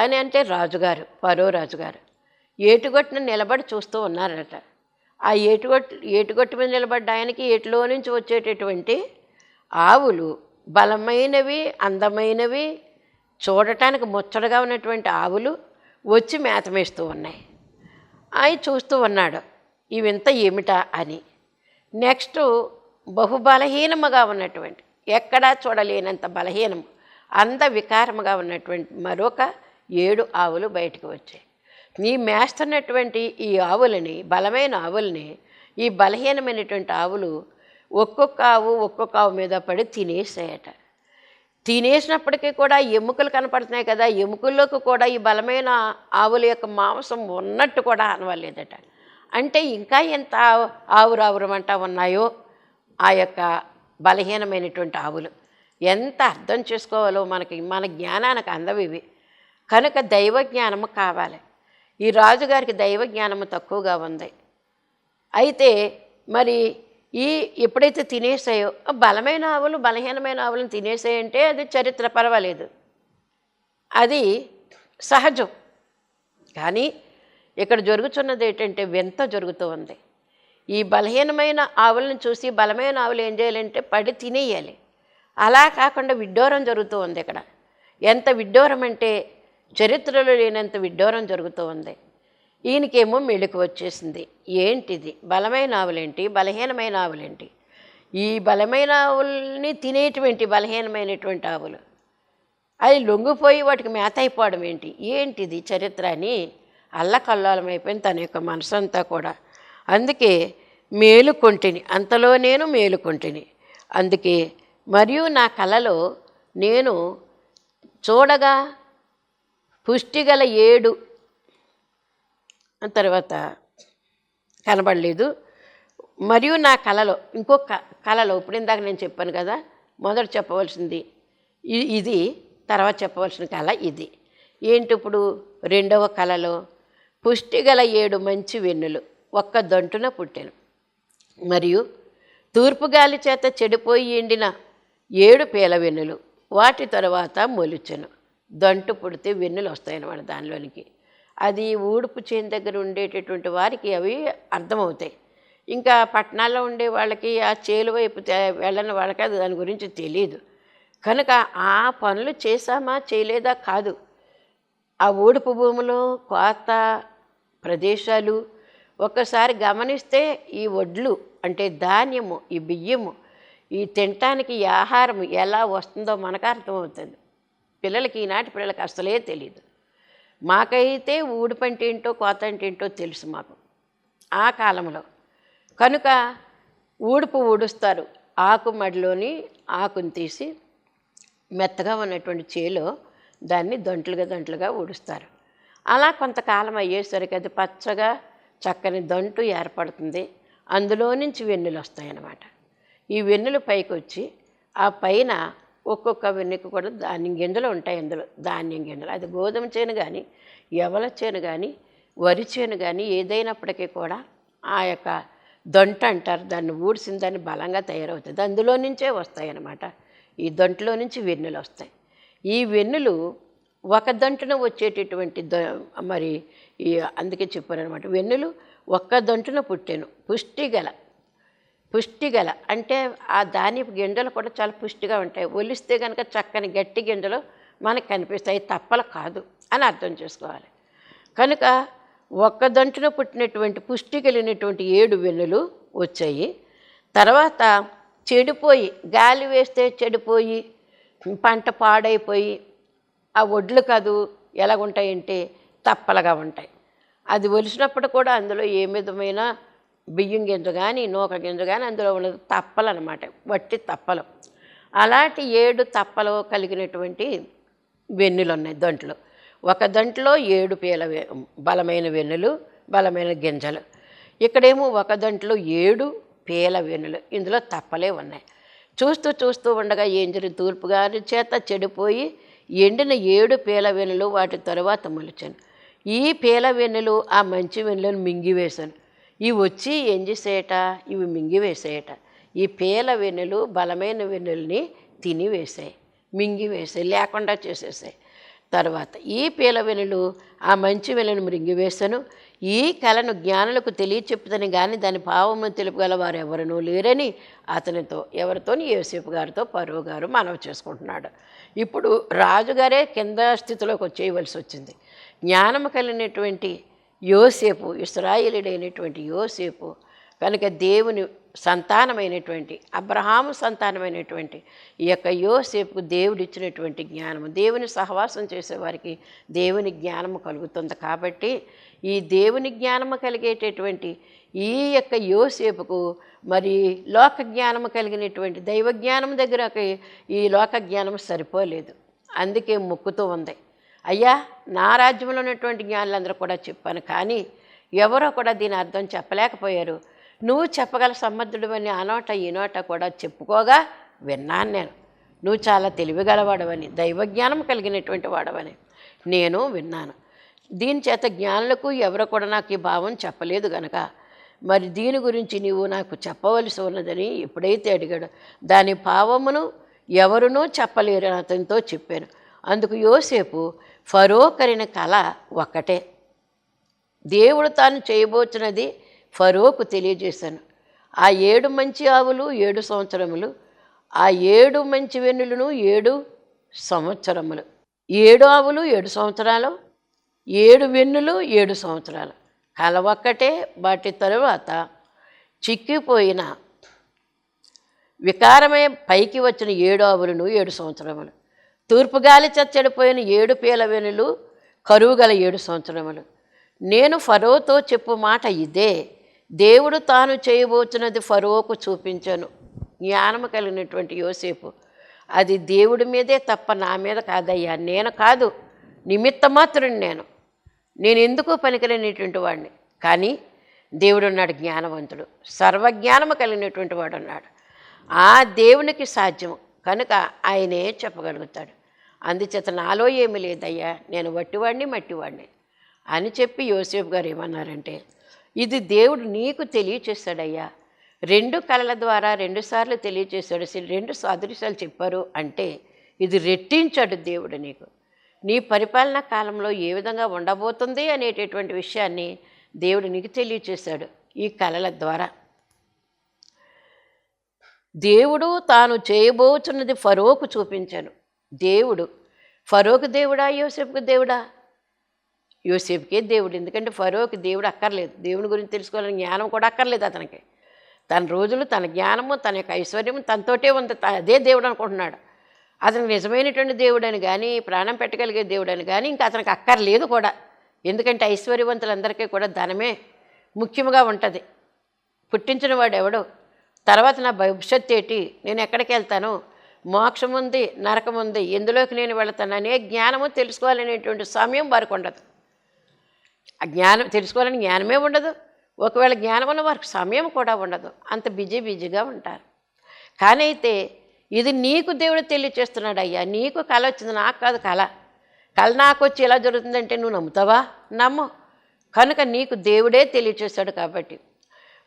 ఆయన అంటే రాజుగారు పరో రాజుగారు. ఏటుగొట్టున నిలబడి చూస్తూ ఉన్నారట. ఆ ఏటుగొట్టు ఏటుగొట్టు మీద నిలబడ్డ ఆయనకి ఏటిలో నుంచి వచ్చేటటువంటి ఆవులు బలమైనవి అందమైనవి చూడటానికి ముచ్చటగా ఉన్నటువంటి ఆవులు వచ్చి మేత మేస్తూ ఉన్నాయి. అవి చూస్తూ ఉన్నాడు ఇవింత ఏమిటా? అని. నెక్స్ట్ బహు బలహీనముగా ఉన్నటువంటి ఎక్కడా చూడలేనంత బలహీనము అంద వికారముగా ఉన్నటువంటి మరొక ఏడు ఆవులు బయటకు వచ్చాయి. నీ మేస్తున్నటువంటి ఈ ఆవులని బలమైన ఆవుల్ని ఈ బలహీనమైనటువంటి ఆవులు ఒక్కొక్క ఆవు ఒక్కొక్క ఆవు మీద పడి తినేసాయట. తినేసినప్పటికీ కూడా ఎముకలు కనపడుతున్నాయి కదా ఎముకల్లోకి కూడా ఈ బలమైన ఆవుల యొక్క మాంసం ఉన్నట్టు కూడా అనవలేదట. అంటే ఇంకా ఎంత ఆవు- ఆవురావురమంట ఉన్నాయో ఆ యొక్క బలహీనమైనటువంటి ఆవులు. ఎంత అర్థం చేసుకోవాలో మనకి మన జ్ఞానానికి అందవి ఇవి. కనుక దైవ జ్ఞానము కావాలి. ఈ రాజుగారికి దైవ జ్ఞానము తక్కువగా ఉంది. అయితే మరి ఈ ఎప్పుడైతే తినేసాయో ఆ బలమైన ఆవులు బలహీనమైన ఆవులను తినేసాయంటే అది చరిత్ర పర్వాలేదు. అది సహజం. కానీ ఇక్కడ జరుగుతున్నది ఏంటంటే వింత జరుగుతూ ఉంది. ఈ బలహీనమైన ఆవులను చూసి బలమైన ఆవులు ఏం చేయాలంటే పడి తినేయాలి. అలా కాకుండా విడ్డూరం జరుగుతూ ఉంది ఇక్కడ. ఎంత విడ్డూరం అంటే చరిత్రలో లేనంత విడ్డూరం జరుగుతూ ఉంది. ఈయనకేమో మెళుకు వచ్చేసింది. ఏంటిది? బలమైన ఆవులేంటి బలహీనమైన ఆవులేంటి ఈ బలమైన ఆవుల్ని తినేటువంటి బలహీనమైనటువంటి ఆవులు. అది లొంగిపోయి వాటికి మేత అయిపోవడం ఏంటి? ఏంటిది చరిత్ర అని అల్లకల్లోలమైపోయింది తన యొక్క మనసంతా కూడా. అందుకే మేలుకొంటిని అంతలో నేను మేలుకొంటిని అందుకే మరియు నా కలలో నేను చూడగా పుష్టిగల ఏడు. తర్వాత కనబడలేదు. మరియు నా కలలో ఇంకొక కళలో ఇప్పుడు ఇందాక నేను చెప్పాను కదా మొదట చెప్పవలసింది ఇది తర్వాత చెప్పవలసిన కళ ఇది. ఏంటి ఇప్పుడు? రెండవ కళలో పుష్టిగల ఏడు మంచి వెన్నులు ఒక్క దంటున పుట్టాను. మరియు తూర్పు గాలి చేత చెడిపోయి ఎండిన ఏడు పేల వెన్నులు వాటి తర్వాత మొలిచెను. దంటు పుడితే వెన్నులు వస్తాయన్నమాట దానిలోనికి. అది ఊడుపు చేను దగ్గర ఉండేటటువంటి వారికి అవి అర్థమవుతాయి. ఇంకా పట్టణాల్లో ఉండే వాళ్ళకి ఆ చేలు వైపు వెళ్ళని వాళ్ళకి అది దాని గురించి తెలియదు కనుక ఆ పనులు చేశామా చేయలేదా కాదు. ఆ ఊడుపు భూములు కోత ప్రదేశాలు ఒక్కసారి గమనిస్తే ఈ వడ్లు అంటే ధాన్యము ఈ బియ్యము ఈ తినటానికి ఈ ఆహారం ఎలా వస్తుందో మనకు అర్థమవుతుంది. పిల్లలకి ఈనాటి పిల్లలకి అసలే తెలియదు మాకైతే ఊడుపు ఏంటో కోత అంటే ఏంటో తెలుసు మాకు. ఆ కాలంలో కనుక ఊడుపు ఊడుస్తారు. ఆకు మడిలోని ఆకుని తీసి మెత్తగా ఉన్నటువంటి చేలో దాన్ని దంట్లుగా దంట్లుగా ఊడుస్తారు. అలా కొంతకాలం అయ్యేసరికి అది పచ్చగా చక్కని దంటు ఏర్పడుతుంది. అందులో నుంచి వెన్నులు వస్తాయన్నమాట ఈ వెన్నులు పైకి వచ్చి ఆ పైన ఒక్కొక్క వెన్నెక్కు కూడా ధాన్యం గింజలు ఉంటాయి అందులో ధాన్యం గింజలు. అది గోధుమ చేను కానీ ఎవల చేను కానీ వరి చేను కానీ ఏదైనప్పటికీ కూడా ఆ యొక్క దొంట అంటారు. దాన్ని ఊడిసిన దాన్ని బలంగా తయారవుతుంది అందులో నుంచే వస్తాయి అన్నమాట ఈ దొంటలో నుంచి వెన్నులు వస్తాయి. ఈ వెన్నులు ఒక దంటున వచ్చేటటువంటి ద మరి ఈ అందుకే చెప్పారనమాట వెన్నులు ఒక్క దంటున పుట్టాను. పుష్టి గల పుష్టి గల అంటే ఆ ధాన్యపు గింజలు కూడా చాలా పుష్టిగా ఉంటాయి. ఒలిస్తే కనుక చక్కని గట్టి గింజలు మనకు కనిపిస్తాయి. తప్పలు కాదు అని అర్థం చేసుకోవాలి. కనుక ఒక్క దంటున పుట్టినటువంటి పుష్టి కలిగినటువంటి ఏడు వెన్నులు వచ్చాయి. తర్వాత చెడిపోయి గాలి వేస్తే చెడిపోయి పంట పాడైపోయి ఆ వడ్లు కాదు ఎలాగుంటాయంటే తప్పలుగా ఉంటాయి. అది ఒలిసినప్పుడు కూడా అందులో ఏ విధమైన బియ్యం గింజ కానీ నూక గింజ కానీ అందులో ఉన్నది తప్పలు అనమాట వట్టి తప్పలు. అలాంటి ఏడు తప్పలు కలిగినటువంటి వెన్నులు ఉన్నాయి దంట్లో. ఒక దంట్లో ఏడు పీల వె- బలమైన వెన్నులు బలమైన గింజలు. ఇక్కడేమో ఒక దంట్లో ఏడు పీల వెన్నులు. ఇందులో తప్పలే ఉన్నాయి. చూస్తూ చూస్తూ ఉండగా ఏం జరిగింది? తూర్పు గారి చేత చెడిపోయి ఎండిన ఏడు పీల వెన్నులు వాటి తరువాత మొలిచాను. ఈ పీల వెన్నులు ఆ మంచి వెన్నులను మింగివేశాను. ఇవి వచ్చి ఏం చేసేయట? ఇవి మింగివేసేయట ఈ పేల వెన్నులు బలమైన వెన్నుల్ని తినివేసాయి మింగివేసాయి లేకుండా చేసేసాయి. తర్వాత ఈ పీల వెనులు ఆ మంచి వెనులు మృంగివేశాను ఈ కళను జ్ఞానులకు తెలియచెప్పుదని కానీ దాని భావమును తెలుపగల వారు ఎవరనూ లేరని అతనితో ఎవరితోని యోసేపు గారితో పరువు గారు మనవి చేసుకుంటున్నాడు. ఇప్పుడు రాజుగారే కింద స్థితిలోకి వచ్చేయవలసి వచ్చింది. జ్ఞానము కలిగినటువంటి యోసేపు ఇస్రాయేలుడైనటువంటి యోసేపు కనుక దేవుని సంతానమైనటువంటి అబ్రహాము సంతానమైనటువంటి ఈ యొక్క యోసేపుకు దేవుడిచ్చినటువంటి జ్ఞానము దేవుని సహవాసం చేసేవారికి దేవుని జ్ఞానము కలుగుతుంది. కాబట్టి ఈ దేవుని జ్ఞానము కలిగేటటువంటి ఈ యొక్క యోసేపుకు మరి లోక జ్ఞానము కలిగినటువంటి దైవ జ్ఞానం దగ్గరకి ఈ లోక జ్ఞానం సరిపోలేదు. అందుకే మొక్కుతూ ఉంది. అయ్యా నా రాజ్యంలో ఉన్నటువంటి జ్ఞానులందరూ కూడా చెప్పాను కానీ ఎవరో కూడా దీని అర్థం చెప్పలేకపోయారు. నువ్వు చెప్పగల సమర్థుడు అని ఆనోట ఈనోట కూడా చెప్పుకోగా విన్నాను నేను. నువ్వు చాలా తెలివిగలవాడవని దైవజ్ఞానం కలిగినటువంటి వాడవని నేను విన్నాను. దీని చేత జ్ఞానులకు ఎవరు కూడా నాకు ఈ భావం చెప్పలేదు గనక. మరి దీని గురించి నీవు నాకు చెప్పవలసి ఉన్నదని ఎప్పుడైతే అడిగాడు దాని భావమును ఎవరునూ చెప్పలేరు అని అతనితో చెప్పాను. అందుకు యోసేపు ఫరో కరిన కళ ఒక్కటే దేవుడు తాను చేయబోతున్నది ఫరోకు తెలియజేశాను. ఆ ఏడు మంచి ఆవులు ఏడు సంవత్సరములు ఆ ఏడు మంచి వెన్నులను ఏడు సంవత్సరములు. ఏడు ఆవులు ఏడు సంవత్సరాలు ఏడు వెన్నులు ఏడు సంవత్సరాలు. కల ఒక్కటే వాటి తరువాత చిక్కిపోయిన వికారమే పైకి వచ్చిన ఏడు ఆవులను ఏడు సంవత్సరములు. తూర్పు గాలి చచ్చడిపోయిన ఏడు పీల వెనులు కరువు గల ఏడు సంవత్సరములు. నేను ఫరోతో చెప్పు మాట ఇదే. దేవుడు తాను చేయబోతున్నది ఫరోకు చూపించాను. జ్ఞానము కలిగినటువంటి యోసేపు అది దేవుడి మీదే తప్ప నా మీద కాదయ్యా. నేను కాదు నిమిత్తమాత్రుని నేను. నేను ఎందుకు పనికిరనేటువంటి వాడిని? కానీ దేవుడు ఉన్నాడు జ్ఞానవంతుడు. సర్వజ్ఞానము కలిగినటువంటి వాడు ఉన్నాడు ఆ దేవునికి సాధ్యం కనుక ఆయనే చెప్పగలుగుతాడు. అందుచేత నాలో ఏమి లేదయ్యా నేను వట్టివాడిని మట్టివాడిని అని చెప్పి యోసేఫ్ గారు ఏమన్నారంటే ఇది దేవుడు నీకు తెలియచేశాడయ్యా రెండు కళల ద్వారా రెండుసార్లు తెలియచేశాడు. రెండు సాదృశ్యాలు చెప్పారు అంటే ఇది రెట్టించాడు దేవుడు నీకు. నీ పరిపాలన కాలంలో ఏ విధంగా ఉండబోతుంది అనేటటువంటి విషయాన్ని దేవుడు నీకు తెలియచేశాడు ఈ కళల ద్వారా. దేవుడు తాను చేయబోతున్నది ఫరోకు చూపించాను. దేవుడు. ఫరోకు దేవుడా యోసేపుకు దేవుడా? యోసేపుకే దేవుడు. ఎందుకంటే ఫరోకి దేవుడు అక్కర్లేదు. దేవుని గురించి తెలుసుకోవాలని జ్ఞానం కూడా అక్కర్లేదు అతనికి. తన రోజులు తన జ్ఞానము తన యొక్క ఐశ్వర్యము తనతోటే ఉంది. అదే దేవుడు అనుకుంటున్నాడు. అతనికి నిజమైనటువంటి దేవుడని కానీ ప్రాణం పెట్టగలిగే దేవుడని కానీ ఇంకా అతనికి అక్కర్లేదు కూడా. ఎందుకంటే ఐశ్వర్యవంతులందరికీ కూడా ధనమే ముఖ్యముగా ఉంటుంది. పుట్టించిన వాడు ఎవడు? తర్వాత నా భవిష్యత్తు ఏంటి? నేను ఎక్కడికి వెళ్తాను? మోక్షం ఉంది నరకం ఉంది ఎందులోకి నేను వెళతాను అనే జ్ఞానము తెలుసుకోవాలనేటువంటి సమయం వారికి ఉండదు. ఆ జ్ఞానం తెలుసుకోవాలని జ్ఞానమే ఉండదు. ఒకవేళ జ్ఞానం ఉన్న వారికి సమయం కూడా ఉండదు. అంత బిజీ బిజీగా ఉంటారు. కానీ అయితే ఇది నీకు దేవుడు తెలియచేస్తున్నాడు అయ్యా. నీకు కళ వచ్చింది నాకు కాదు కళ కళ నాకు వచ్చి ఎలా జరుగుతుందంటే నువ్వు నమ్ముతావా? నమ్ము. కనుక నీకు దేవుడే తెలియచేశాడు కాబట్టి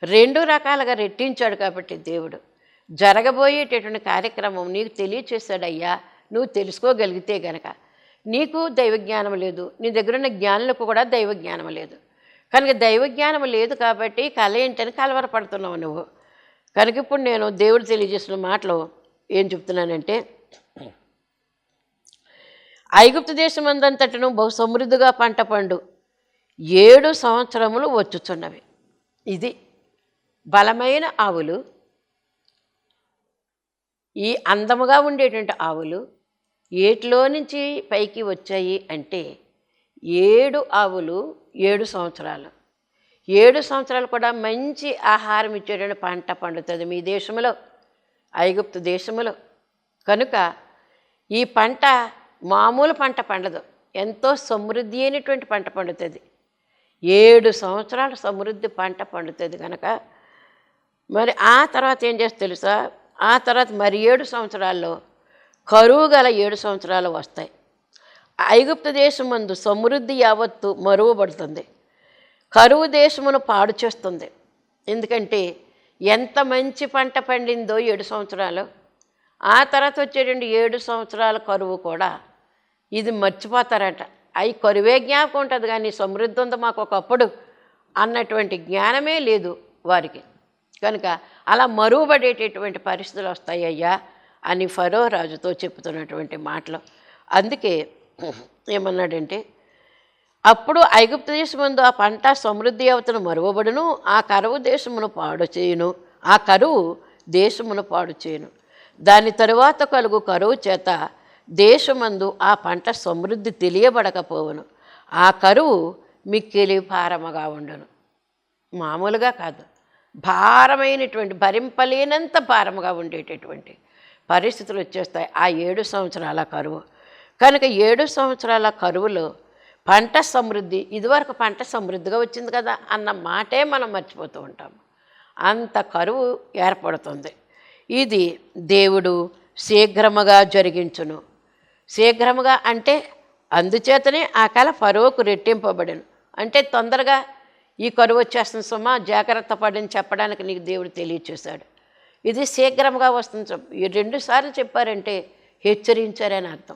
రెండు రకాలుగా రెట్టించాడు కాబట్టి దేవుడు. జరగబోయేటటువంటి కార్యక్రమం నీకు తెలియచేశాడయ్యా నువ్వు తెలుసుకోగలిగితే గనక. నీకు దైవజ్ఞానం లేదు నీ దగ్గర ఉన్న జ్ఞానులకు కూడా దైవజ్ఞానం లేదు. కనుక దైవజ్ఞానం లేదు కాబట్టి కళ ఏంటని కలవరపడుతున్నావు నువ్వు. కనుక ఇప్పుడు నేను దేవుడు తెలియజేసిన మాటలు ఏం చెప్తున్నానంటే ఐగుప్తు దేశం అందంతటను బహు సమృద్ధిగా పంట పండు. ఏడు సంవత్సరములు వచ్చుచున్నవి. ఇది బలమైన ఆవులు ఈ అందముగా ఉండేటువంటి ఆవులు ఏటిలో నుంచి పైకి వచ్చాయి అంటే ఏడు ఆవులు ఏడు సంవత్సరాలు. ఏడు సంవత్సరాలు కూడా మంచి ఆహారం ఇచ్చేటువంటి పంట పండుతుంది మీ దేశంలో ఐగుప్తు దేశంలో కనుక ఈ పంట మామూలు పంట పండదు. ఎంతో సమృద్ధి అయినటువంటి పంట పండుతుంది. ఏడు సంవత్సరాలు సమృద్ధి పంట పండుతుంది కనుక. మరి ఆ తర్వాత ఏం చేస్తే తెలుసా? ఆ తర్వాత మరి ఏడు సంవత్సరాల్లో కరువు గల ఏడు సంవత్సరాలు వస్తాయి. ఐగుప్తు దేశం మందు సమృద్ధి యావత్తు మరువబడుతుంది. కరువు దేశమును పాడు చేస్తుంది. ఎందుకంటే ఎంత మంచి పంట పండిందో ఏడు సంవత్సరాలు ఆ తర్వాత వచ్చేటువంటి ఏడు సంవత్సరాల కరువు కూడా ఇది మర్చిపోతారట. అవి కరువే జ్ఞాపకం ఉంటుంది కానీ సమృద్ధి ఉంది మాకు ఒకప్పుడు అన్నటువంటి జ్ఞానమే లేదు వారికి. కనుక అలా మరుగుపడేటటువంటి పరిస్థితులు వస్తాయ్యా అని ఫరో రాజుతో చెప్తున్నటువంటి మాటలు. అందుకే ఏమన్నాడంటే అప్పుడు ఐగుప్తు దేశమందు ఆ పంట సమృద్ధి అవతను మరువబడును ఆ కరువు దేశమును పాడు చేయును ఆ కరువు దేశమును పాడు చేయును. దాని తరువాత కలుగు కరువు చేత దేశమందు ఆ పంట సమృద్ధి తెలియబడకపోవును. ఆ కరువు మిక్కిలి భారముగా ఉండను. మామూలుగా కాదు. భారమైనటువంటి భరింపలేనంత భారముగా ఉండేటటువంటి పరిస్థితులు వచ్చేస్తాయి. ఆ ఏడు సంవత్సరాల కరువు. కనుక ఏడు సంవత్సరాల కరువులో పంట సమృద్ధి ఇదివరకు పంట సమృద్ధిగా వచ్చింది కదా అన్న మాటే మనం మర్చిపోతూ ఉంటాం అంత కరువు ఏర్పడుతుంది. ఇది దేవుడు శీఘ్రముగా జరిగించును. శీఘ్రముగా అంటే అందుచేతనే ఆ కళ ఫరోకు రెట్టింపబడను. అంటే తొందరగా ఈ కరువు వచ్చేస్తుంది సుమా జాగ్రత్త పడని చెప్పడానికి నీకు దేవుడు తెలియచేశాడు. ఇది శీఘ్రంగా వస్తుంది చెప్ప- ఈ రెండు సార్లు చెప్పారంటే హెచ్చరించారని అర్థం.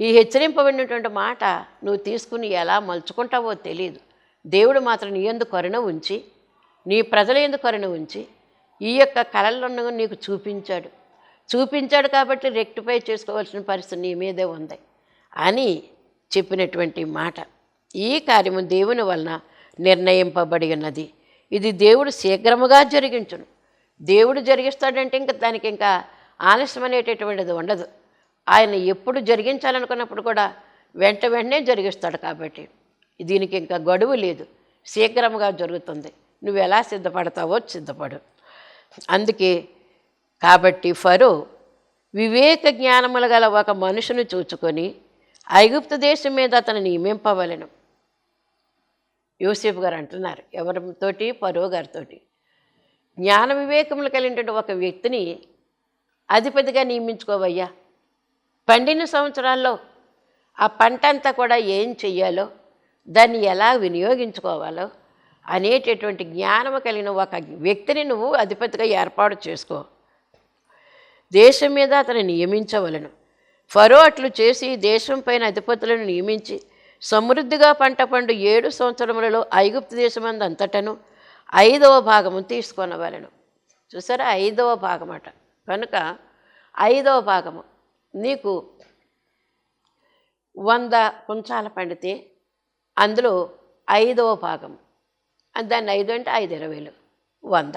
ఈ హెచ్చరింపబడినటువంటి మాట నువ్వు తీసుకుని ఎలా మలుచుకుంటావో తెలియదు దేవుడు మాత్రం నీ ఎందు కరుణ ఉంచి నీ ప్రజల ఎందు కరుణ ఉంచి ఈ యొక్క కళలను నీకు చూపించాడు. చూపించాడు కాబట్టి రెక్టిఫై చేసుకోవాల్సిన పరిస్థితి నీ మీదే ఉంది అని చెప్పినటువంటి మాట. ఈ కార్యము దేవుని వలన నిర్ణయింపబడి ఉన్నది ఇది దేవుడు శీఘ్రముగా జరిగించును. దేవుడు జరిగిస్తాడంటే ఇంకా దానికి ఇంకా ఆలస్యం అనేటటువంటిది ఉండదు. ఆయన ఎప్పుడు జరిగించాలనుకున్నప్పుడు కూడా వెంట వెంటనే జరిగిస్తాడు కాబట్టి దీనికి ఇంకా గడువు లేదు. శీఘ్రముగా జరుగుతుంది. నువ్వు ఎలా సిద్ధపడతావో సిద్ధపడు. అందుకే కాబట్టి ఫరో వివేక జ్ఞానములు గల ఒక మనుషుని చూచుకొని ఐగుప్తు దేశం మీద అతను నియమింపవలెను. యూసేఫ్ గారు అంటున్నారు ఎవరితోటి? పరో గారితోటి. జ్ఞాన వివేకములు కలిగినటువంటి ఒక వ్యక్తిని అధిపతిగా నియమించుకోవయ్యా. పండిన సంవత్సరాల్లో ఆ పంట అంతా కూడా ఏం చెయ్యాలో దాన్ని ఎలా వినియోగించుకోవాలో అనేటటువంటి జ్ఞానం కలిగిన ఒక వ్యక్తిని నువ్వు అధిపతిగా ఏర్పాటు చేసుకో. దేశం మీద అతను నియమించవలను. ఫరో అట్లు చేసి దేశం పైన అధిపతులను నియమించి సమృద్ధిగా పంట పండు ఏడు సంవత్సరములలో ఐగుప్తు దేశమందు అంతటను ఐదవ భాగము తీసుకొనవలను. చూసారా? ఐదవ భాగమట. కనుక ఐదవ భాగము. నీకు వంద కుంచాల పండితే అందులో ఐదవ భాగం దాన్ని ఐదు అంటే ఐదు ఇరవైలు వంద.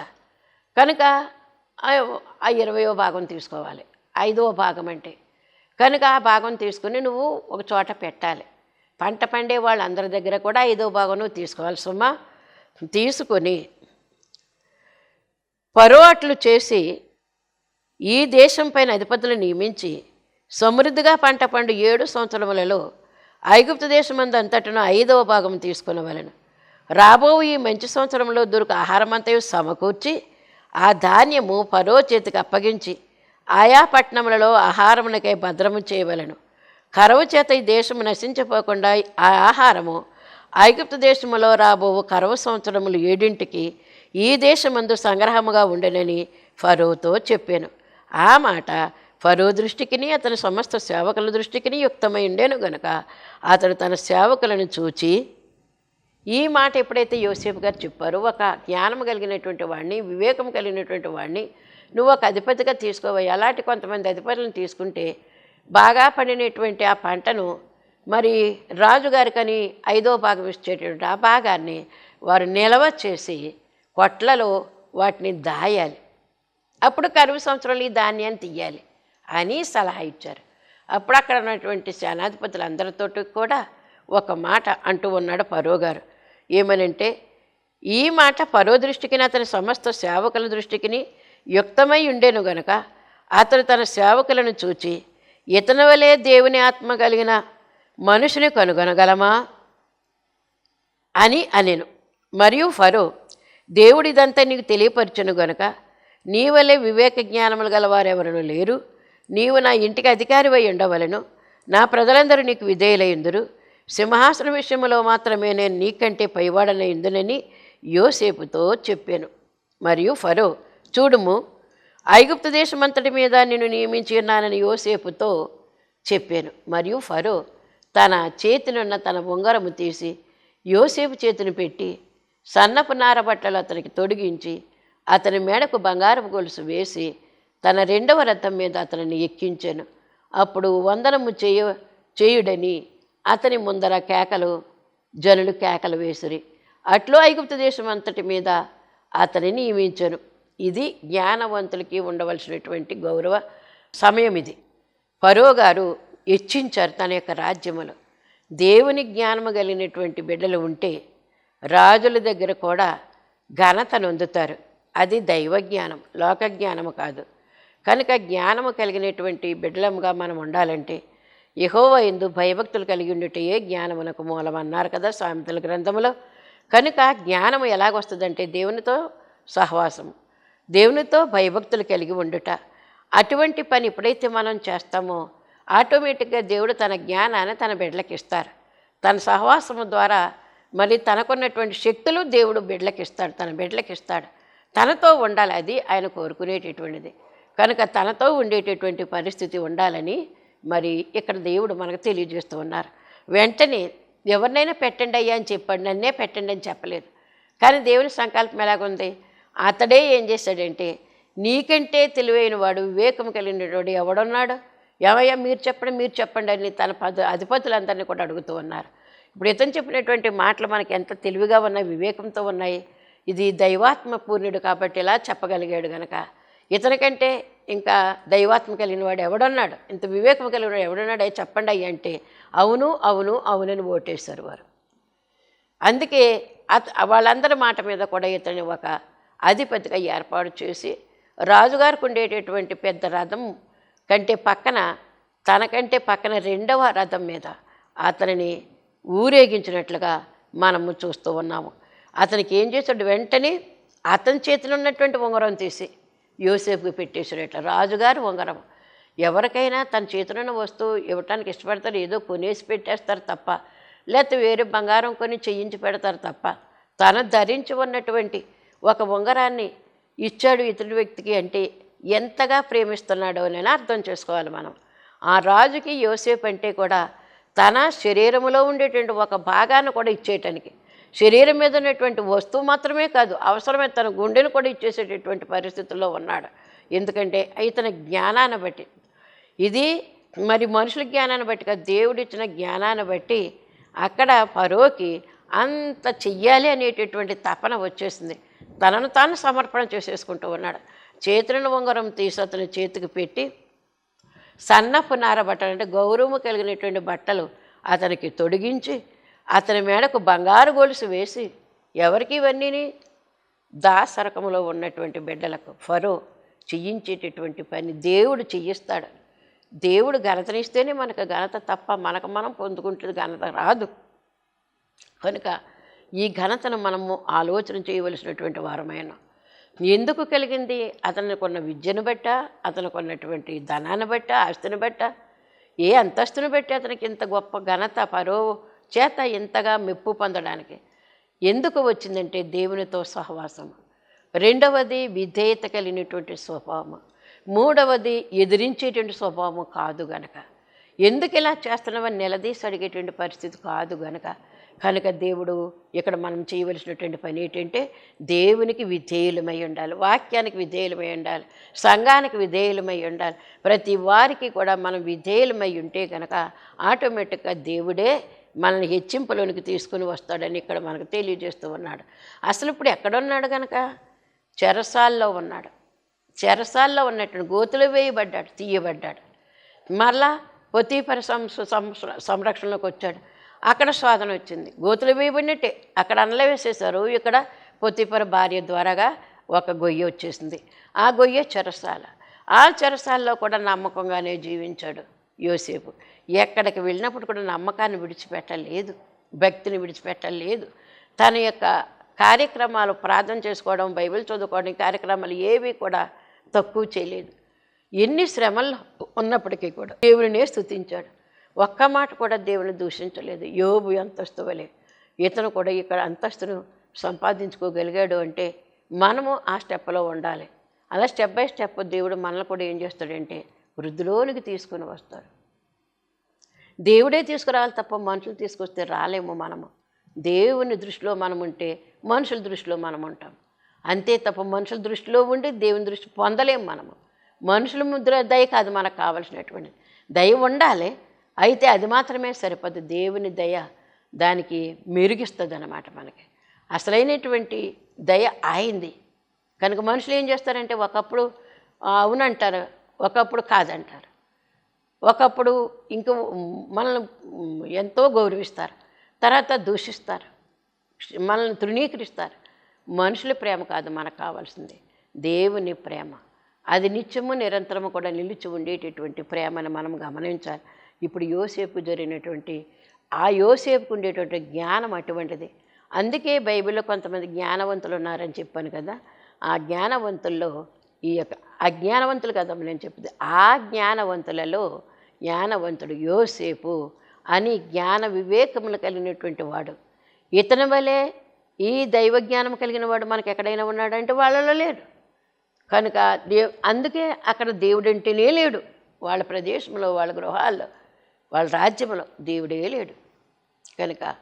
కనుక ఆ- ఆ ఇరవయో భాగం తీసుకోవాలి. ఐదవ భాగం అంటే. కనుక ఆ భాగం తీసుకుని నువ్వు ఒక చోట పెట్టాలి. పంట పండే వాళ్ళందరి దగ్గర కూడా ఐదవ భాగం తీసుకోవాలి సుమా. తీసుకొని పరో అట్లు చేసి ఈ దేశం పైన అధిపతులు నియమించి సమృద్ధిగా పంట పండు ఏడు సంవత్సరములలో ఐగుప్తు దేశమందు అంతటను ఐదవ భాగం తీసుకునవలను. రాబో ఈ మంచి సంవత్సరంలో దొరికి ఆహారమంతయు సమకూర్చి ఆ ధాన్యము పరో చేతికి అప్పగించి ఆయా పట్టణములలో ఆహారమునకై భద్రము చేయవలెను. కరవు చేత ఈ దేశము నశించిపోకుండా ఆ ఆహారము ఐగుప్తు దేశములో రాబో కరవ సంవత్సరములు ఏడింటికి ఈ దేశమందు సంగ్రహముగా ఉండనని ఫరోతో చెప్పాను. ఆ మాట ఫరో దృష్టికిని అతని సమస్త సేవకుల దృష్టికిని యుక్తమై ఉండేను గనుక అతడు తన సేవకులను చూచి ఈ మాట ఎప్పుడైతే యోసేఫ్ గారు చెప్పారో ఒక జ్ఞానం కలిగినటువంటి వాడిని వివేకం కలిగినటువంటి వాడిని నువ్వు ఒక అధిపతిగా తీసుకోవాలి అలాంటి కొంతమంది అధిపతులను తీసుకుంటే బాగా పండినటువంటి ఆ పంటను మరి రాజుగారికని ఐదో భాగం ఇచ్చేటటువంటి ఆ భాగాన్ని వారు నిలవ చేసి కొట్లలో వాటిని దాయాలి. అప్పుడు కరువు సంవత్సరాలు ఈ ధాన్యాన్ని తీయాలి అని సలహా ఇచ్చారు. అప్పుడు అక్కడ ఉన్నటువంటి సేనాధిపతులు అందరితోటి కూడా ఒక మాట అంటూ ఉన్నాడు పరో గారు. ఏమనంటే ఈ మాట పరో దృష్టికిని అతని సమస్త సేవకుల దృష్టికిని యుక్తమై ఉండేను గనక అతను తన సేవకులను చూచి ఇతని వలె దేవుని ఆత్మ కలిగిన మనుషుని కనుగొనగలమా? అని అనెను. మరియు ఫరో దేవుడిదంతా నీకు తెలియపరచును గనుక నీ వలె వివేక జ్ఞానములు గలవారెవరను లేరు. నీవు నా ఇంటికి అధికారివై ఉండవలను. నా ప్రజలందరూ నీకు విధేయులైందురు సింహాసన విషయంలో మాత్రమే నేను నీకంటే పైవాడనైందునని యోసేపుతో చెప్పాను. మరియు ఫరో చూడుము ఐగుప్తు దేశమంతటి మీద నిన్ను నియమించి ఉన్నానని యోసేపుతో చెప్పాను. మరియు ఫరో తన చేతినున్న తన ఉంగరము తీసి యోసేపు చేతిని పెట్టి సన్నపు నార బట్టలు అతనికి తొడిగించి అతని మేడకు బంగారపు గొలుసు వేసి తన రెండవ రథం మీద అతనిని ఎక్కించాను. అప్పుడు వందనము చేయ చేయుడని అతని ముందర కేకలు జనులు కేకలు వేసిరి. అట్లో ఐగుప్తు దేశం అంతటి మీద అతనిని నియమించను. ఇది జ్ఞానవంతులకి ఉండవలసినటువంటి గౌరవ సమయం ఇది. ఫరో గారు హెచ్చించారు తన యొక్క రాజ్యములో. దేవుని జ్ఞానము కలిగినటువంటి బిడ్డలు ఉంటే రాజుల దగ్గర కూడా ఘనత నొందుతారు. అది దైవ జ్ఞానం లోక జ్ఞానము కాదు. కనుక జ్ఞానము కలిగినటువంటి బిడ్డలముగా మనం ఉండాలంటే యహోవ ఎందు భయభక్తులు కలిగి ఉండేటయే జ్ఞానమునకు మూలం అన్నారు కదా సామెతల గ్రంథములో. కనుక జ్ఞానము ఎలాగొస్తుందంటే దేవునితో సహవాసము. దేవునితో భయభక్తులు కలిగి ఉండుట. అటువంటి పని ఎప్పుడైతే మనం చేస్తామో ఆటోమేటిక్గా దేవుడు తన జ్ఞానాన్ని తన బిడ్డలకు ఇస్తారు. తన సహవాసము ద్వారా మరి తనకున్నటువంటి శక్తులు దేవుడు బిడ్డలకు ఇస్తాడు తన బిడ్డలకు ఇస్తాడు. తనతో ఉండాలి అది ఆయన కోరుకునేటటువంటిది. కనుక తనతో ఉండేటటువంటి పరిస్థితి ఉండాలని మరి ఇక్కడ దేవుడు మనకు తెలియజేస్తూ ఉన్నారు. వెంటనే ఎవరినైనా పెట్టండి అయ్యా అని చెప్పండి నన్నే పెట్టండి అని చెప్పలేదు. కానీ దేవుని సంకల్పం ఎలాగుంది? అతడే ఏం చేశాడంటే నీకంటే తెలివైన వాడు వివేకం కలిగినటువంటి ఎవడున్నాడు? ఏమయ్యా మీరు చెప్పండి మీరు చెప్పండి అని తన పద అధిపతులందరినీ కూడా అడుగుతూ ఉన్నారు. ఇప్పుడు ఇతను చెప్పినటువంటి మాటలు మనకి ఎంత తెలివిగా ఉన్నాయి వివేకంతో ఉన్నాయి. ఇది దైవాత్మ పూర్ణుడు కాబట్టి ఇలా చెప్పగలిగాడు గనక? ఇతనికంటే ఇంకా దైవాత్మ కలిగిన వాడు ఎవడున్నాడు? ఇంత వివేకం కలిగిన వాడు ఎవడున్నాడు? అయ్యా చెప్పండి అయ్యి అంటే అవును అవును అవునని ఓటేశారు వారు. అందుకే అత వాళ్ళందరి మాట మీద కూడా ఇతని ఒక అధిపతిగా ఏర్పాటు చేసి రాజుగారికి ఉండేటటువంటి పెద్ద రథం కంటే పక్కన తనకంటే పక్కన రెండవ రథం మీద అతనిని ఊరేగించినట్లుగా మనము చూస్తూ ఉన్నాము. అతనికి ఏం చేశాడు? వెంటనే అతని చేతిలో ఉన్నటువంటి ఉంగరం తీసి యోసేపుకి పెట్టేశాడు ఇట్లా ఉంగరం. ఎవరికైనా తన చేతిలో ఉన్న వస్తువు ఇవ్వటానికి ఇష్టపడతారు. ఏదో కొనేసి పెట్టేస్తారు తప్ప లేకపోతే వేరే బంగారం కొని చేయించి పెడతారు తప్ప తను ధరించి ఉన్నటువంటి ఒక ఉంగరాన్ని ఇచ్చాడు ఇతడి వ్యక్తికి అంటే ఎంతగా ప్రేమిస్తున్నాడో అని అర్థం చేసుకోవాలి మనం. ఆ రాజుకి యోసేపు అంటే కూడా తన శరీరంలో ఉండేటువంటి ఒక భాగాన్ని కూడా ఇచ్చేయటానికి. శరీరం మీద ఉన్నటువంటి వస్తువు మాత్రమే కాదు అవసరమైన తన గుండెను కూడా ఇచ్చేసేటటువంటి పరిస్థితుల్లో ఉన్నాడు. ఎందుకంటే ఇతని జ్ఞానాన్ని బట్టి. ఇది మరి మనుషుల జ్ఞానాన్ని బట్టి కాదు దేవుడిచ్చిన జ్ఞానాన్ని బట్టి అక్కడ పరోకి అంత చెయ్యాలి అనేటటువంటి తపన వచ్చేసింది. తనను తాను సమర్పణ చేసేసుకుంటూ ఉన్నాడు. చేతులను ఉంగరం తీసి అతని చేతికి పెట్టి సన్నపు నార బట్టలు అంటే గౌరవము కలిగినటువంటి బట్టలు అతనికి తొడిగించి అతని మేడకు బంగారు గొలుసు వేసి ఎవరికి ఇవన్నీని? దాసరకంలో ఉన్నటువంటి బిడ్డలకు ఫరో చెయ్యించేటటువంటి పని దేవుడు చెయ్యిస్తాడు. దేవుడు ఘనతనిస్తేనే మనకు ఘనత తప్ప మనకు మనం పొందుకుంటుంది ఘనత రాదు. కనుక ఈ ఘనతను మనము ఆలోచన చేయవలసినటువంటి వారమైన. ఎందుకు కలిగింది? అతను కొన్న విద్యను బట్ట అతనికి ఉన్నటువంటి ధనాన్ని బట్ట ఆస్తిని బట్ట? ఏ అంతస్తుని బట్టి అతనికి ఇంత గొప్ప ఘనత పరో చేత ఇంతగా మెప్పు పొందడానికి? ఎందుకు వచ్చిందంటే దేవునితో సహవాసం. రెండవది విధేయత కలిగినటువంటి స్వభావం. మూడవది ఎదిరించేటువంటి స్వభావం కాదు గనక. ఎందుకు ఇలా చేస్తున్నామని నిలదీసి అడిగేటువంటి పరిస్థితి కాదు గనక. కనుక దేవుడు ఇక్కడ మనం చేయవలసినటువంటి పని ఏంటంటే దేవునికి విధేయులమై ఉండాలి వాక్యానికి విధేయులమై ఉండాలి సంఘానికి విధేయులమై ఉండాలి. ప్రతి వారికి కూడా మనం విధేయులమై ఉంటే కనుక ఆటోమేటిక్గా దేవుడే మనల్ని హెచ్చింపులోనికి తీసుకుని వస్తాడని ఇక్కడ మనకు తెలియజేస్తూ ఉన్నాడు. అసలు ఇప్పుడు ఎక్కడున్నాడు కనుక చెరసాల్లో ఉన్నాడు. చెరసాల్లో ఉన్నట్టు గోతులు వేయబడ్డాడు తీయబడ్డాడు. మరలా పొతీపర సంస్ సంస్- సంరక్షణలోకి వచ్చాడు. అక్కడ శోధన వచ్చింది. గోతులు వేయబడినట్టే. అక్కడ అనల వేసేసారు ఇక్కడ పొత్తిపర భార్య ద్వారాగా ఒక గొయ్యి వచ్చేసింది. ఆ గొయ్యే చెరసాల. ఆ చెరసాలలో కూడా నమ్మకంగానే జీవించాడు యోసేపు. ఎక్కడికి వెళ్ళినప్పుడు కూడా నమ్మకాన్ని విడిచిపెట్టలేదు. భక్తిని విడిచిపెట్టలేదు. తన యొక్క కార్యక్రమాలు ప్రార్థన చేసుకోవడం బైబిల్ చదువుకోవడం కార్యక్రమాలు ఏవి కూడా తక్కువ చేయలేదు. ఎన్ని శ్రమలు ఉన్నప్పటికీ కూడా దేవుడినే స్థుతించాడు ఒక్క మాట కూడా దేవుని దూషించలేదు. యోబు అంతస్తు వలె. ఇతను కూడా ఇక్కడ అంతస్తును సంపాదించుకోగలిగాడు అంటే మనము ఆ స్టెప్లో ఉండాలి. అలా స్టెప్ బై స్టెప్ దేవుడు మనల్ని కూడా ఏం చేస్తాడంటే వృద్ధిలోనికి తీసుకుని వస్తారు దేవుడే తీసుకురావాలి తప్ప మనుషులు తీసుకొస్తే రాలేము మనము. దేవుని దృష్టిలో మనం ఉంటే మనుషుల దృష్టిలో మనం ఉంటాం. అంతే తప్ప మనుషుల దృష్టిలో ఉండి దేవుని దృష్టి పొందలేము మనము. మనుషుల ముద్ర దయ కాదు మనకు కావాల్సినటువంటిది. దయ ఉండాలి అయితే అది మాత్రమే సరిపోదు. దేవుని దయ దానికి మెరుగిస్తుంది అన్నమాట మనకి. అసలైనటువంటి దయ ఆయింది కనుక మనుషులు ఏం చేస్తారంటే ఒకప్పుడు అవునంటారు ఒకప్పుడు కాదంటారు. ఒకప్పుడు ఇంక మనల్ని ఎంతో గౌరవిస్తారు. తర్వాత దూషిస్తారు. మనల్ని తృణీకరిస్తారు. మనుషుల ప్రేమ కాదు మనకు కావాల్సింది. దేవుని ప్రేమ. అది నిత్యము నిరంతరము కూడా నిలిచి ఉండేటటువంటి ప్రేమను మనం గమనించాలి. ఇప్పుడు యోసేపు జరిగినటువంటి ఆ యోసేపుకు ఉండేటువంటి జ్ఞానం అటువంటిది. అందుకే బైబిల్లో కొంతమంది జ్ఞానవంతులు ఉన్నారని చెప్పాను కదా. ఆ జ్ఞానవంతుల్లో ఈ యొక్క అజ్ఞానవంతులు కదా నేను చెప్పింది. ఆ జ్ఞానవంతులలో జ్ఞానవంతుడు యోసేపు అని జ్ఞాన వివేకములు కలిగినటువంటి వాడు. ఇతని వలె ఈ దైవ జ్ఞానం కలిగిన వాడు మనకు ఎక్కడైనా ఉన్నాడంటే వాళ్ళలో లేడు. కనుక దేవ్ అందుకే అక్కడ దేవుడంటేనే లేడు. వాళ్ళ ప్రదేశంలో వాళ్ళ గృహాల్లో. వాళ్ళ రాజ్యంలో దేవుడే లేడు. కనుక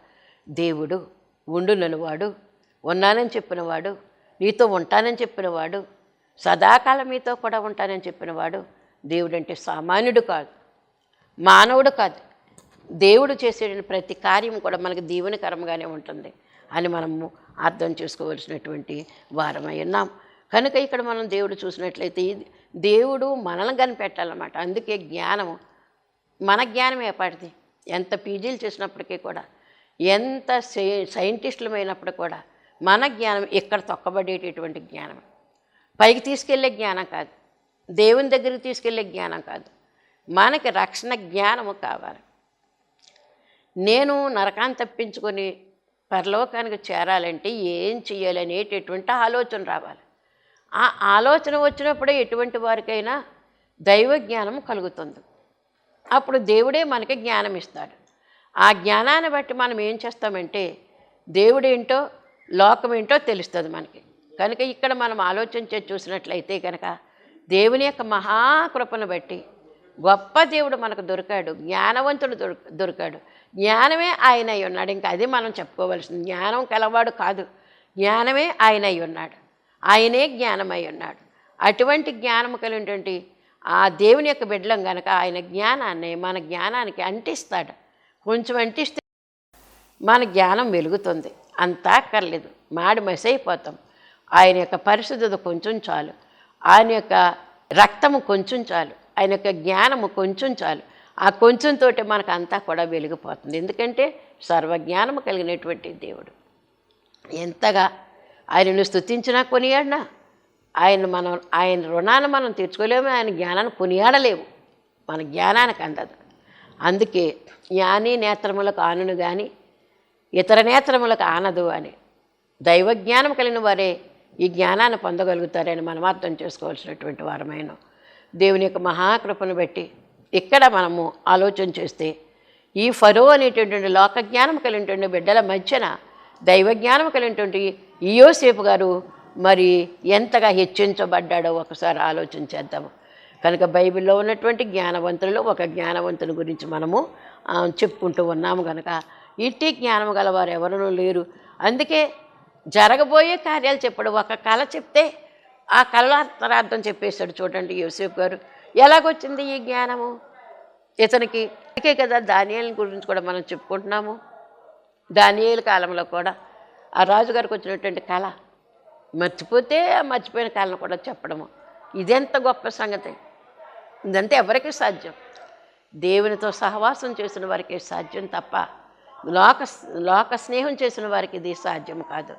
దేవుడు ఉండుననివాడు ఉన్నానని చెప్పినవాడు నీతో ఉంటానని చెప్పినవాడు సదాకాలం మీతో కూడా ఉంటానని చెప్పినవాడు దేవుడంటే సామాన్యుడు కాదు మానవుడు కాదు. దేవుడు చేసే ప్రతి కార్యం కూడా మనకు దీవెనకరంగానే ఉంటుంది అని మనము అర్థం చేసుకోవలసినటువంటి వారమై ఉన్నాం. కనుక ఇక్కడ మనం దేవుడు చూసినట్లయితే దేవుడు మనల్ని కనిపెట్టాలన్నమాట. అందుకే జ్ఞానము మన జ్ఞానం ఏపాటిది ఎంత పీజీలు చేసినప్పటికీ కూడా ఎంత సై సైంటిస్టులమైనప్పుడు కూడా మన జ్ఞానం ఇక్కడ తొక్కబడేటటువంటి జ్ఞానం పైకి తీసుకెళ్ళే జ్ఞానం కాదు. దేవుని దగ్గరికి తీసుకెళ్ళే జ్ఞానం కాదు. మనకి రక్షణ జ్ఞానము కావాలి. నేను నరకాన్ని తప్పించుకొని పరలోకానికి చేరాలంటే ఏం చేయాలి అనేటటువంటి ఆలోచన రావాలి. ఆ ఆలోచన వచ్చినప్పుడే ఎటువంటి వారికైనా దైవ జ్ఞానం కలుగుతుంది. అప్పుడు దేవుడే మనకి జ్ఞానం ఇస్తాడు. ఆ జ్ఞానాన్ని బట్టి మనం ఏం చేస్తామంటే దేవుడేంటో లోకం ఏంటో తెలుస్తుంది మనకి. కనుక ఇక్కడ మనం ఆలోచించే చూసినట్లయితే కనుక దేవుని యొక్క మహాకృపను బట్టి గొప్ప దేవుడు మనకు దొరికాడు జ్ఞానవంతుడు దొరికాడు. జ్ఞానమే ఆయన అయి ఉన్నాడు. ఇంకా అది మనం చెప్పుకోవలసింది. జ్ఞానం కలవాడు కాదు. జ్ఞానమే ఆయన అయి ఉన్నాడు. ఆయనే జ్ఞానమై ఉన్నాడు. అటువంటి జ్ఞానము కలిగినటువంటి ఆ దేవుని యొక్క బిడ్డలం కనుక ఆయన జ్ఞానాన్ని మన జ్ఞానానికి అంటిస్తాడు. కొంచెం అంటిస్తే మన జ్ఞానం వెలుగుతుంది. అంతా అక్కర్లేదు. మాడి మసైపోతాం. ఆయన యొక్క పరిశుద్ధత కొంచెం చాలు. ఆయన యొక్క రక్తము కొంచెం చాలు. ఆయన యొక్క జ్ఞానము కొంచెం చాలు. ఆ కొంచెంతో మనకు అంతా కూడా వెలిగిపోతుంది. ఎందుకంటే సర్వజ్ఞానము కలిగినటువంటి దేవుడు. ఎంతగా ఆయనను స్థుతించినా కొనియాడినా ఆయన మనం ఆయన రుణాన్ని మనం తీర్చుకోలేము ఆయన జ్ఞానాన్ని కొనియాడలేము. మన జ్ఞానానికి అందదు అందుకే జ్ఞాని నేత్రములకు ఆనును కానీ ఇతర నేత్రములకు ఆనదు అని. దైవ జ్ఞానం కలిగిన వారే ఈ జ్ఞానాన్ని పొందగలుగుతారని మనం అర్థం చేసుకోవాల్సినటువంటి వారమైన దేవుని యొక్క మహాకృపను బట్టి ఇక్కడ మనము ఆలోచన చేస్తే ఈ ఫరో అనేటటువంటి లోక జ్ఞానం కలిగినటువంటి బిడ్డల మధ్యన దైవ జ్ఞానం కలిగినటువంటి ఈయోసేపు గారు మరి ఎంతగా హెచ్చించబడ్డాడో ఒకసారి ఆలోచన చేద్దాము. కనుక బైబిల్లో ఉన్నటువంటి జ్ఞానవంతులలో ఒక జ్ఞానవంతుని గురించి మనము చెప్పుకుంటూ ఉన్నాము కనుక ఇట్టి జ్ఞానం గలవారు ఎవరూ లేరు. అందుకే జరగబోయే కార్యాలు చెప్పడు ఒక కళ చెప్తే ఆ కళ అర్థం చెప్పేశాడు చూడండి యోసేపు గారు. ఎలాగొచ్చింది ఈ జ్ఞానము? ఇతనికి అందుకే కదా దానియాల గురించి కూడా మనం చెప్పుకుంటున్నాము. దానియాల కాలంలో కూడా ఆ రాజుగారికి వచ్చినటువంటి కళ మర్చిపోతే మర్చిపోయిన కాలం కూడా చెప్పడము. ఇదెంత గొప్ప సంగతి? ఇదంతా ఎవరికి సాధ్యం? దేవునితో సహవాసం చేసిన వారికి సాధ్యం తప్ప లోక లోక స్నేహం చేసిన వారికి ఇది సాధ్యం కాదు.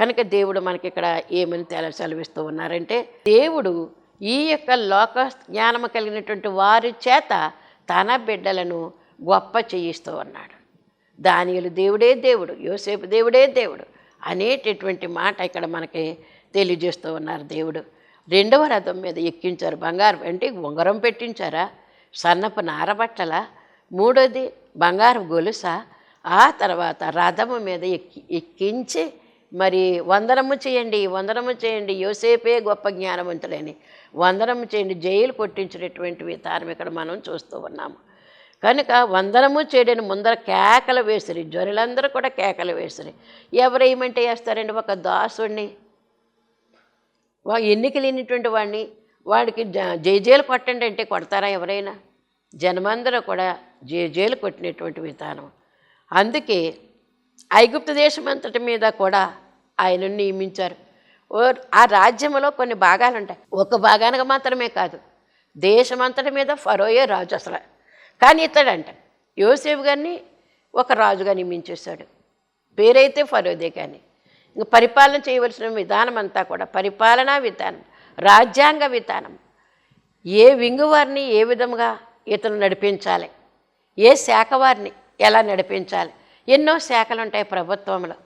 కనుక దేవుడు మనకి ఇక్కడ ఏమని తెల సెలవిస్తూ ఉన్నారంటే దేవుడు ఈ యొక్క లోక జ్ఞానము కలిగినటువంటి వారి చేత తన బిడ్డలను గొప్ప చేయిస్తూ ఉన్నాడు. దానియులు దేవుడే దేవుడు యోసేపు దేవుడే దేవుడు. అనేటటువంటి మాట ఇక్కడ మనకి తెలియజేస్తూ ఉన్నారు దేవుడు. రెండవ రథం మీద ఎక్కించారు బంగారం అంటే ఉంగరం పెట్టించారా? సన్నపు నారబట్టల మూడోది బంగారం గొలుస ఆ తర్వాత రథము మీద ఎక్కి ఎక్కించి మరి వందనము చేయండి వందనము చేయండి యోసేపే గొప్ప జ్ఞానవంతుడని వందనము చేయండి జైలు కొట్టించినటువంటి విధానం ఇక్కడ మనం చూస్తూ ఉన్నాము. కనుక వందనము చేయడని ముందర కేకలు వేసిరి. జ్వరులందరూ కూడా కేకలు వేసిరి. ఎవరేమంటే వేస్తారండి ఒక దాసుడిని వా ఎన్నిక లేనిటువంటి వాడిని వాడికి జ- జైజేలు కొట్టండి అంటే కొడతారా ఎవరైనా? జనమందరూ కూడా జైజేలు కొట్టినటువంటి విధానం. అందుకే ఐగుప్త దేశం అంతటి మీద కూడా ఆయనను నియమించారు. ఓ ఆ రాజ్యంలో కొన్ని భాగాలు ఉంటాయి ఒక భాగానికి మాత్రమే కాదు. దేశమంతటి మీద ఫరోయే రాజు అసలు. కానీ ఇతడంట. యోసేపు గారిని ఒక రాజుగా నియమించేశాడు. పేరైతే ఫరోదే కానీ ఇంక పరిపాలన చేయవలసిన విధానం అంతా కూడా పరిపాలనా విధానం రాజ్యాంగ విధానం. ఏ వింగు వారిని ఏ విధంగా ఇతను నడిపించాలి? ఏ శాఖ వారిని ఎలా నడిపించాలి? ఎన్నో శాఖలు ఉంటాయి ప్రభుత్వంలో.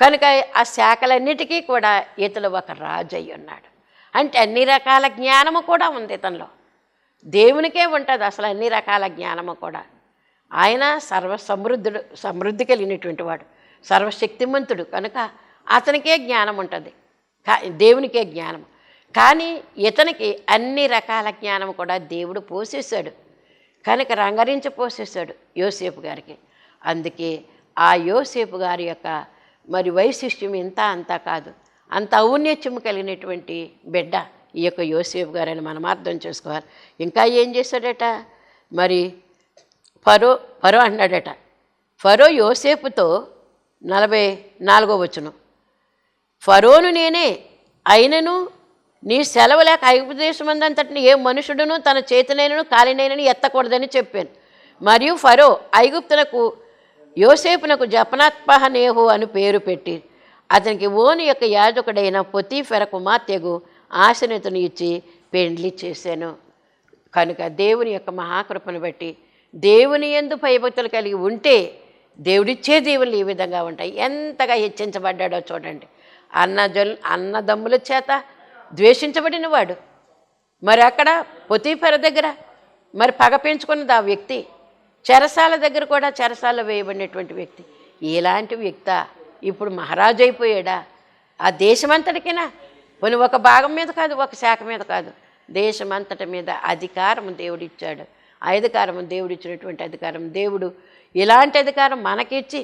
కనుక ఆ శాఖలన్నిటికీ కూడా ఇతడు ఒక రాజు అయి ఉన్నాడు అంటే అన్ని రకాల జ్ఞానము కూడా ఉంది ఇతనిలో. దేవునికే ఉంటుంది అసలు అన్ని రకాల జ్ఞానము కూడా. ఆయన సర్వ సమృద్ధుడు సమృద్ధి కలిగినటువంటి వాడు సర్వశక్తిమంతుడు. కనుక అతనికే జ్ఞానం ఉంటుంది. కా దేవునికే జ్ఞానం కానీ ఇతనికి అన్ని రకాల జ్ఞానం కూడా దేవుడు పోషిస్తాడు కనుక రంగరించి పోషిస్తాడు యోసేపు గారికి. అందుకే ఆ యోసేపు గారి యొక్క మరి వైశిష్ట్యం ఇంత అంతా కాదు. అంత ఔన్నత్యం కలిగినటువంటి బిడ్డ. ఈ యొక్క యోసేఫ్ గారని మనం అర్థం చేసుకోవాలి. ఇంకా ఏం చేశాడట? మరి ఫరో ఫరో అన్నాడట ఫరో యోసేపుతో నలభై నాలుగో వచ్చును ఫరోను నేనే అయినను నీ సెలవు లేక ఐగుప్తదేశమందంతటిని ఏ మనుషుడును తన చేతినైనను కాలినైనను ఎత్తకూడదని చెప్పాను. మరియు ఫరో ఐగుప్తునకు యోసేపునకు జపనాత్పహ నేహు అని పేరు పెట్టి అతనికి ఓని యొక్క యాజకుడైన పొతీఫెర కుమార్తెగు ఆశనితను ఇచ్చి పెండ్లి చేశాను. కనుక దేవుని యొక్క మహాకృపను బట్టి దేవుని ఎందు భయభక్తులు కలిగి ఉంటే దేవుడిచ్చే దేవుళ్ళు ఈ విధంగా ఉంటాయి. ఎంతగా హెచ్చించబడ్డాడో చూడండి. అన్న జల్ అన్నదమ్ముల చేత ద్వేషించబడిన వాడు. మరి అక్కడ పొతీఫెర దగ్గర మరి పగ పెంచుకున్నది ఆ వ్యక్తి చెరసాల దగ్గర కూడా చెరసాల వేయబడినటువంటి వ్యక్తి. ఇలాంటి వ్యక్త ఇప్పుడు మహారాజు అయిపోయాడా? ఆ దేశమంతటికైనా పోనీ ఒక భాగం మీద కాదు ఒక శాఖ మీద కాదు. దేశమంతటి మీద అధికారం దేవుడిచ్చాడు. ఆ అధికారం దేవుడిచ్చినటువంటి అధికారం. దేవుడు ఇలాంటి అధికారం మనకిచ్చి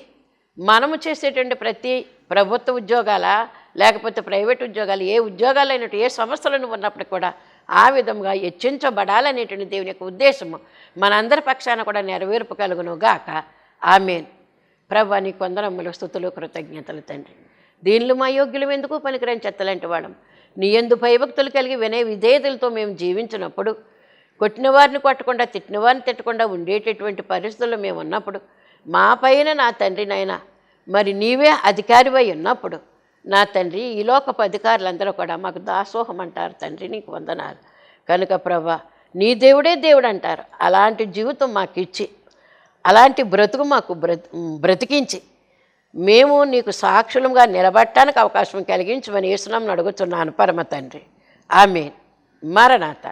మనము చేసేటువంటి ప్రతి ప్రభుత్వ ఉద్యోగాల లేకపోతే ప్రైవేట్ ఉద్యోగాలు ఏ ఉద్యోగాలు అయినట్టు ఏ సంస్థలను ఉన్నప్పటికీ కూడా ఆ విధంగా హెచ్చించబడాలనేటువంటి దేవుని యొక్క ఉద్దేశము మనందరి పక్షాన కూడా నెరవేర్పు కలుగును గాక ఆమెన్. ప్రభు అని కొందరమ్మలు స్థుతులు కృతజ్ఞతలు తండ్రి. దీనిలో మా యోగ్యులు ఎందుకు పనికిరాని చెత్తలాంటి వాళ్ళం? నీ ఎందు భయభక్తులు కలిగి వినయ విధేయతలతో మేము జీవించినప్పుడు కొట్టిన వారిని కొట్టకుండా తిట్టిన వారిని తిట్టకుండా ఉండేటటువంటి పరిస్థితుల్లో మేము ఉన్నప్పుడు మా పైన నా తండ్రి నాయన మరి నీవే అధికారివై ఉన్నప్పుడు నా తండ్రి ఈ లోకపు అధికారులందరూ కూడా మాకు దాసోహం అంటారు తండ్రి నీకు వందనాలు. కనుక ప్రభా నీ దేవుడే దేవుడు అంటారు అలాంటి జీవితం మాకు ఇచ్చి అలాంటి బ్రతుకు మాకు బ్రతికించి మేము నీకు సాక్షులుగా నిలబడటానికి అవకాశం కలిగించమని యేసునామని అడుగుతున్నాను పరమ తండ్రి ఆమె మరణాత.